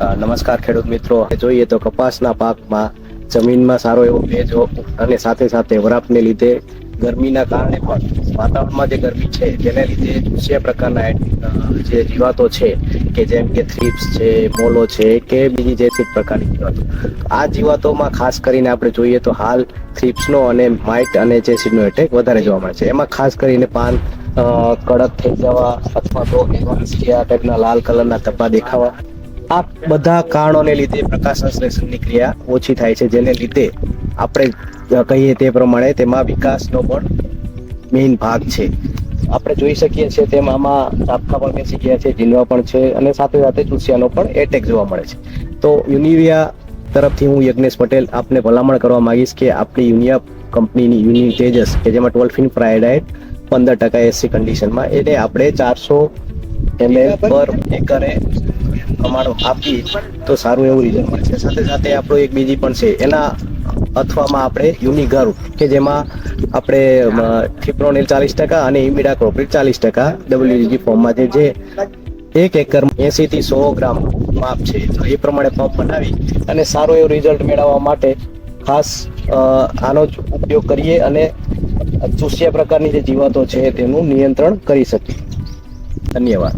નમસ્કાર ખેડૂત મિત્રો. જોઈએ તો કપાસના પાકમાં જમીનમાં સારો એવો ભેજો અને સાથે સાથે વરાપને લીધે ગરમીના કારણે પણ વાતાવરણમાં જે ગરમી છે તેને લીધે દૂસરા પ્રકારના જે જીવાતો છે, કે જેમ કે થ્રીપ્સ છે, મોલો છે, કે બીજી જે તે પ્રકારની જીવાતો. આ જીવાતોમાં ખાસ કરીને આપણે જોઈએ તો હાલ થ્રીપ્સનો અને માઇટ અને જે સીડનો એટેક વધારે જોવા મળે છે. એમાં ખાસ કરીને પાન કડક થઈ જવા અથવા તો એવા આ ટાઈપના લાલ કલરના ધબ્બા દેખાવા આ બધા કારણોને લીધે પ્રકાશ સંશ્લેષણની ક્રિયા ઓછી થાય છે, જેને લીધે આપણે કહીએ તે પ્રમાણે તેમાં વિકાસનો પણ મેઇન ભાગ છે. આપણે જોઈ શકીએ છીએ તેમાં ચાપકા પણ બેસી ગયા છે, ઝીલવા પણ છે અને સાથે સાથે ચૂસિયાનો પણ એટેક જોવા મળે છે. તો યુનિવિયા તરફથી હું યજ્ઞેશ પટેલ આપને ભલામણ કરવા માંગીશ કે આપણી યુનિયા કંપનીની યુનિ તેજસ, કે જેમાં ટોલ્ફિન ફ્રાઇડાઇટ પંદર ટકા એસી કન્ડિશનમાં એને આપણે ચારસો એમએલ પર એકરે પ્રમાણ આપીએ તો સારું એવું રિઝલ્ટ મળશે સાથે સાથે આપણો એક બીજી પણ છે, એના અથવામાં આપણે યુનિગર્વ કે જેમાં આપણે ફિપ્રોનિલ ચાલીસ ટકા અને ઇમિડા ઇમિડાક્રોપિડ ચાલીસ ટકા ડબલ્યુજી ફોર્મમાં જે જે એક એકર એસી થી સો ગ્રામ માપ છે. તો એ પ્રમાણે પંપ બનાવી અને સારો એવો રિઝલ્ટ મેળવવા માટે ખાસ આનો જ ઉપયોગ કરીએ અને ચૂસ્યા પ્રકારની જે જીવાતો છે તેનું નિયંત્રણ કરી શકીએ. ધન્યવાદ.